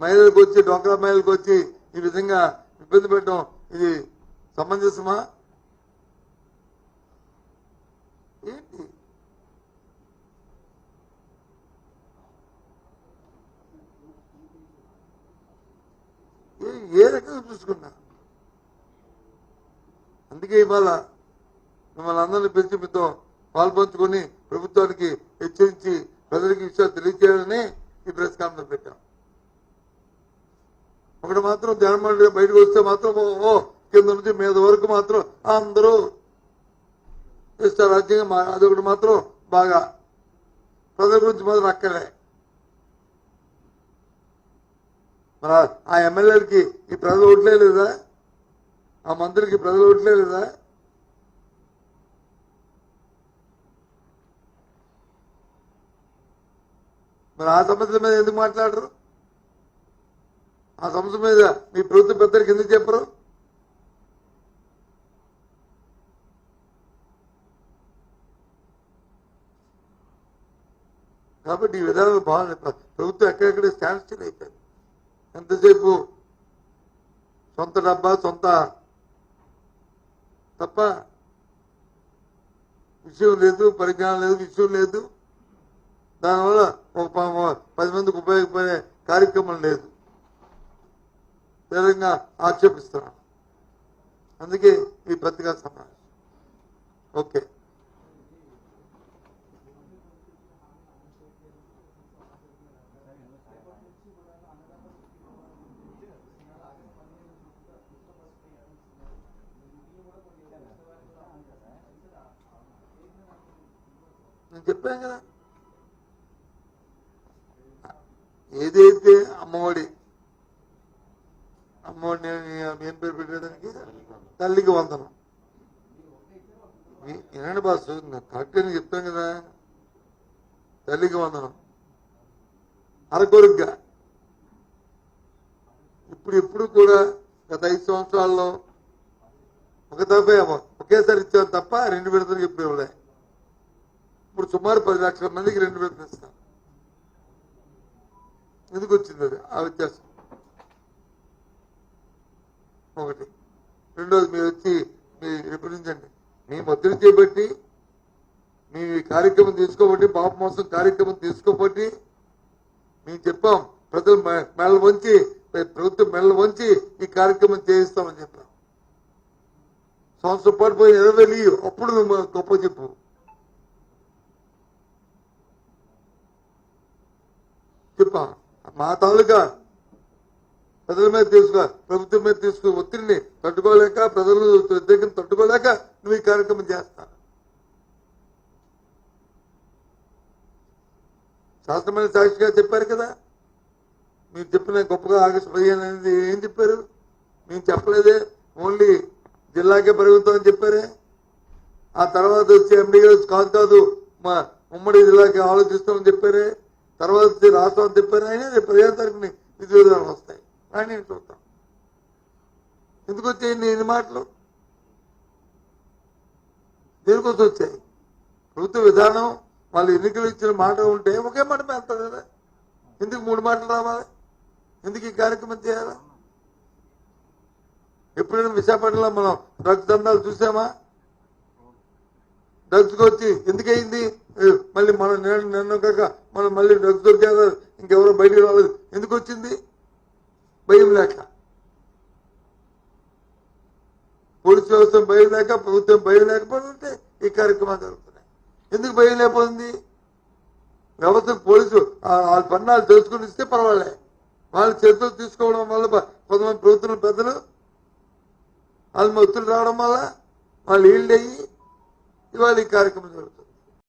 మహిళలకు వచ్చి డోక్రా మహిళలకు వచ్చి ఈ విధంగా ఇబ్బంది పెట్టడం ఇది సమంజసమా? ఏంటి? ఏ- ఏ రకంగా చూసుకున్నా? అందుకే ఇవాళ మిమ్మల్ని అందరినీ పిలిచి మీతో పాల్పంచుకొని ప్రభుత్వానికి హెచ్చరించి ప్రజలకు విషయాలు తెలియజేయాలని ఈ ప్రెస్ కాన్ఫరెన్స్ పెట్టాం. ఒకటి మాత్రం జగన్మోహన్ రెడ్డి బయటకు వస్తే మాత్రం ఓ కింద నుంచి మీద వరకు మాత్రం అందరూ ఇష్ట రాజ్యంగా అదొకటి మాత్రం బాగా ప్రజల గురించి మాత్రం అక్కలే మరి ఆ- ఆ ఎమ్మెల్యేలకి ఈ ప్రజలు ఓట్లే లేదా? ఆ మంత్రికి ప్రజలు ఓట్లే లేదా? మరి ఆ సమస్యల మీద ఎందుకు మాట్లాడరు? ఆ సంస్థ మీద మీ ప్రభుత్వ పెద్దలకు ఎందుకు చెప్పరు? కాబట్టి ఈ విధానం బాగుంది ప్రభుత్వం ఎక్కడెక్కడ స్టాండ్ స్టిల్ అయిపోయింది ఎంతసేపు సొంత డబ్బా సొంత తప్ప విషయం లేదు పరిజ్ఞానం లేదు విషయం లేదు. దానివల్ల ఒక పది మందికి ఉపయోగపడే కార్యక్రమం లేదు. తీవ్రంగా ఆక్షేపిస్తున్నాను. అందుకే ఈ పత్రికా సమావేశం. ఓకే. నేను చెప్పాను కదా. ఏదైతే అమ్మఒడి అమ్మఒడి ఏం పేరు పెట్టడానికి తల్లికి వందనం. వినండి బాసు కరెక్ట్ అని చెప్తాను కదా. తల్లికి వందనం. అరకొరుగ్గా ఇప్పుడు ఎప్పుడు కూడా గత ఐదు సంవత్సరాల్లో ఒక దఫే ఒకేసారి ఇచ్చాను తప్ప రెండు విడతలు ఇప్పుడు ఇవ్వలే. ఇప్పుడు సుమారు పది లక్షల మందికి రెండు విడతలు ఇస్తాం ఎందుకు వచ్చింది అది? ఆ వ్యత్యాసం. ఒకటి రెండోది మీరు వచ్చి మీ విభజించండి మీ మద్దతు చేపట్టి మీ కార్యక్రమం తీసుకోబట్టి పాప మోసం కార్యక్రమం తీసుకోబట్టి మేము చెప్పాం ప్రజలు మె- మెడలు వంచి ప్రభుత్వం మెడలు వంచి ఈ కార్యక్రమం చేయిస్తామని చెప్పాం. సంవత్సరం పాటు పోయి ఇరవై అప్పుడు నువ్వు గొప్ప చెప్పు. చెప్పా. మా తాలూకా ప్రజల మీద తీసుకో ప్రభుత్వం మీద తీసుకో ఒత్తిడిని తట్టుకోలేక ప్రజలు ఉద్యోగం తట్టుకోలేక నువ్వు ఈ కార్యక్రమం చేస్తా. శాస్త్రమైన సాక్షిగా చెప్పారు కదా? మీరు చెప్పిన గొప్పగా ఆగస్టు పదిహేను అనేది ఏం చెప్పారు? మేము చెప్పలేదే ఓన్లీ జిల్లాకే పరిమితం చెప్పారే? ఆ తర్వాత వచ్చి ఎండి గారు కాదు కాదు మా ఉమ్మడి జిల్లాకి ఆలోచిస్తామని చెప్పారే? తర్వాత వచ్చి రాష్ట్రం అని చెప్పారు? అయినా రేపు పదిహేను తారీఖుని విధి విధానాలు వస్తాయి. అని నేను చూస్తాను ఎందుకు వచ్చాయి ఎన్ని మాటలు? దేనికోసం వచ్చాయి? ప్రభుత్వ విధానం వాళ్ళు ఎన్నికలు ఇచ్చిన మాట ఉంటే ఒకే మాట పెడతారు కదా. ఎందుకు మూడు మాటలు రావాలి? ఎందుకు ఈ కార్యక్రమం చేయాలా? ఎప్పుడైనా విశాఖపట్నంలో మనం డ్రగ్స్ దందాలు చూసామా? డ్రగ్స్కి వచ్చి ఎందుకయింది? మళ్ళీ మనం నిన్న నిన్న కాక మనం మళ్ళీ డ్రగ్స్ దొరికాక ఇంకెవరో బయటికి రాలేదు. ఎందుకు వచ్చింది? భయం లేక పోలీసు వ్యవస్థ భయం లేక ప్రభుత్వం భయం లేకపోతే ఈ కార్యక్రమాలు జరుగుతున్నాయి. ఎందుకు భయం లేకపోతుంది? వ్యవస్థ పోలీసు వాళ్ళ పన్నాలు తెలుసుకుని ఇస్తే పర్వాలే. వాళ్ళ చేతులు తీసుకోవడం వల్ల కొంతమంది ప్రభుత్వం పెద్దలు వాళ్ళ ఒత్తులు రావడం వల్ల వాళ్ళు ఈల్డ్ అయ్యి ఇవాళ ఈ కార్యక్రమం జరుగుతుంది.